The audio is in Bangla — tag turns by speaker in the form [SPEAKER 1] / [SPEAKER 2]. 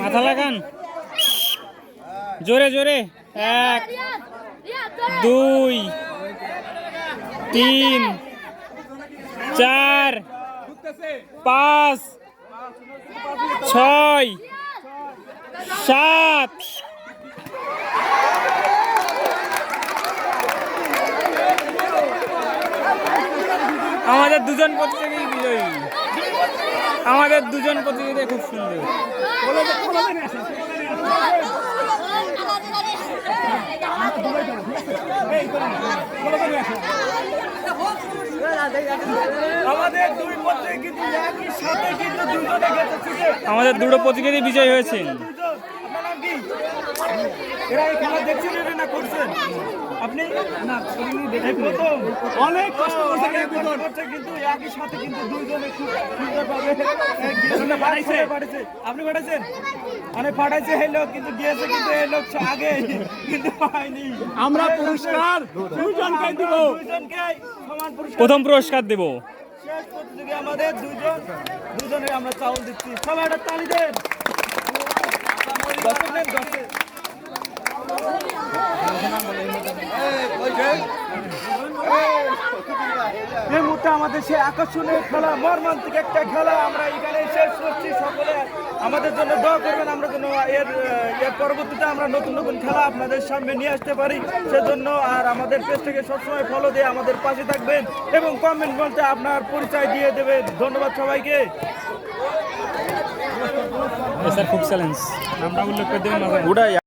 [SPEAKER 1] মাথা লাগান। জোরে জোরে। এক, দুই, তিন, চার, পাঁচ, ছয়, সাত। আমাদের দুজন প্রতিযোগী বিজয়ী। আমাদের দুজন প্রতিযোগিতা খুব সুন্দর।
[SPEAKER 2] আমাদের দুই
[SPEAKER 1] দুটো প্রতিযোগী বিজয়ী
[SPEAKER 2] কি? এরা এই খেলা দেখছিলেন না করছেন? আপনি না প্রথম অনেক কষ্ট করছে কিন্তু কিন্তু একই সাথে কিন্তু দুইজনে খুব সুন্দরভাবে পাঠাইছে পাঠাইছে আপনি পাঠাইছেন অনেক পাঠাইছে এই লোক কিন্তু গিয়েছে কিন্তু এই লোক আগে কিন্তু পায়নি।
[SPEAKER 3] আমরা পুরস্কার দুজনকে দিব।
[SPEAKER 2] দুইজনকে সমান পুরস্কার।
[SPEAKER 1] প্রথম পুরস্কার দেব।
[SPEAKER 2] শেষ প্রতিযোগী আমাদের দুজন দুজনে আমরা চাউল দিচ্ছি। সবাই একটা তালি দেন। দর্শক নেন, দর্শক। এই মুহূর্তে আমাদের সেই আকর্ষণীয় খেলা মর্মান্তিক একটা খেলা আমরা এখানে শেষ করছি সকলে। আমাদের জন্য দোয়া করবেন আমরা যেন এর এর পরবর্তীতে আমরা নতুন নতুন খেলা আপনাদের সামনে নিয়ে আসতে পারি সেজন্য আর আমাদের পেজটাকে সবসময় ফলো দিয়ে আমাদের পাশে থাকবেন এবং কমেন্ট বলতে আপনার পরিচয় দিয়ে দেবেন। ধন্যবাদ সবাইকে।
[SPEAKER 1] স্যার খুব চ্যালেঞ্জ আমরা উল্লেখ করে দেবেন